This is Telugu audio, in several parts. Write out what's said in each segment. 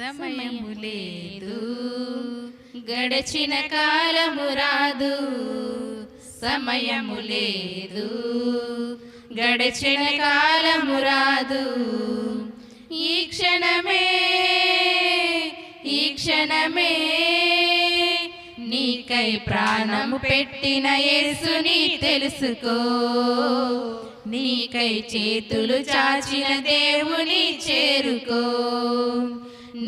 సమయము లేదు గడచిన కాలము రాదు. సమయము లేదు గడచిన కాలము రాదు. ఈ క్షణమే ఈ క్షణమే నీకై ప్రాణము పెట్టిన యేసుని తెలుసుకో. నీకై చేతులు చాచిన దేవుని చేరుకో.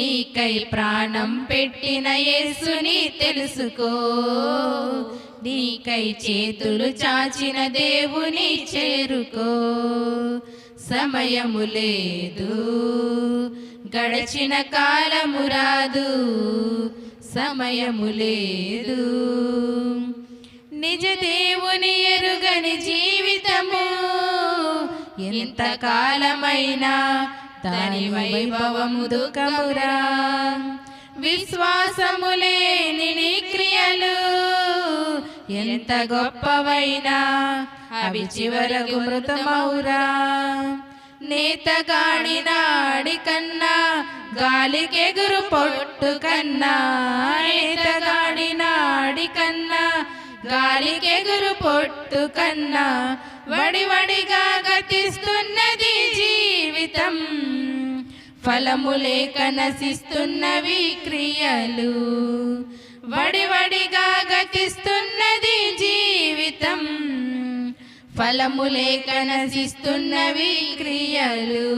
నీకై ప్రాణం పెట్టిన యేసుని తెలుసుకో. నీకై చేతులు చాచిన దేవుని చేరుకో. సమయము లేదు గడచిన కాలము రాదు. సమయము లేదు నిజ దేవుని ఎరుగని జీవితము. ఎంతకాలమైనా దాని వైభవము దుఃఖమురా. విశ్వాసము లేని నీ క్రియలు. ఎంత గొప్పవైనా అవి చివరకు మృతమౌరా నేతగాడి నాడి కన్నా గాలికెగురు పొట్టు కన్నా నేతగాడి నాడి కన్నా గాలికెగురు పొట్టు కన్నా వడివడిగా గతిస్తున్నది జీవితం. ఫలము లేక నశిస్తున్నవి క్రియలు వడివడిగా గతిస్తున్నది జీవితం. ఫలము లేక నశిస్తున్నవి క్రియలు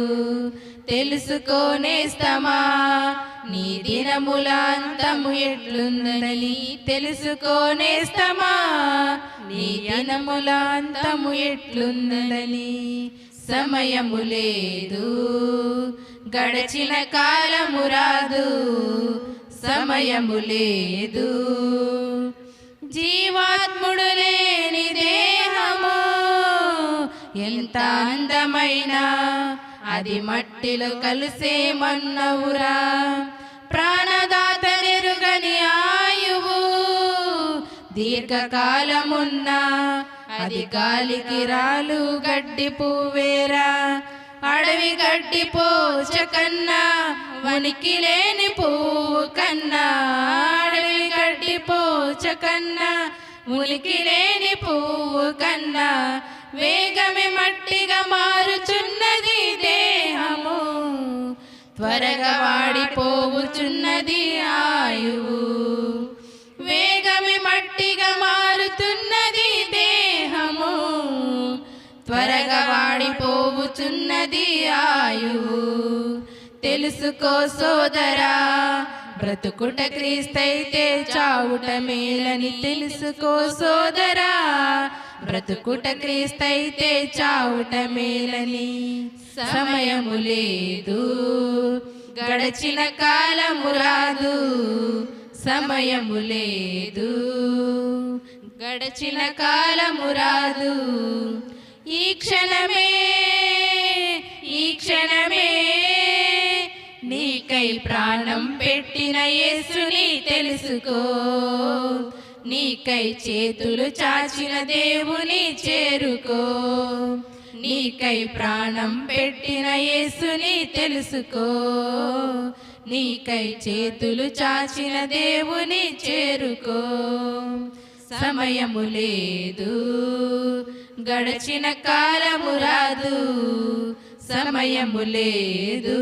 తెలుసుకోనేస్తమా నీ దినములాంతము ఎట్లుందని తెలుసుకోనేస్తమా నీ దినములాంతము ఎట్లుందని సమయము లేదు. గడచిన కాలము రాదు. సమయము లేదు. జీవాత్ముడు లేని దేహము ఎంత అందమైన. అది మట్టిలో కలిసే మన్నవురా. ప్రాణదాత నెరుగని ఆయువు. దీర్ఘకాలమున్నా అది గాలికి రాలు గడ్డి పువ్వేరా. అడవి గడ్డి పోచ కన్నా వనికి లేని పువ్వు కన్నా. అడవి గడ్డి పోచ కన్నా ఉనికి లేని పువ్వు కన్నా. వేగమే మట్టిగా మారుచున్నది దేహము. త్వరగా వాడిపోవుచున్నది ఆయువు. త్వరగా వాడిపోవుచున్నది ఆయువు తెలుసుకో సోదరా బ్రతుకుట క్రీస్తైతే చావుట మేలని తెలుసుకో సోదరా బ్రతుకుట క్రీస్తైతే చావుట మేలని సమయము లేదు. గడచిన కాలము రాదు సమయము లేదు. గడచిన కాలము రాదు ఈ క్షణమే ఈ క్షణమే నీకై ప్రాణం పెట్టిన యేసుని తెలుసుకో. నీకై చేతులు చాచిన దేవుని చేరుకో. నీకై ప్రాణం పెట్టిన యేసుని తెలుసుకో. నీకై చేతులు చాచిన దేవుని చేరుకో. సమయము లేదు గడచిన కాలము రాదు సమయము లేదు.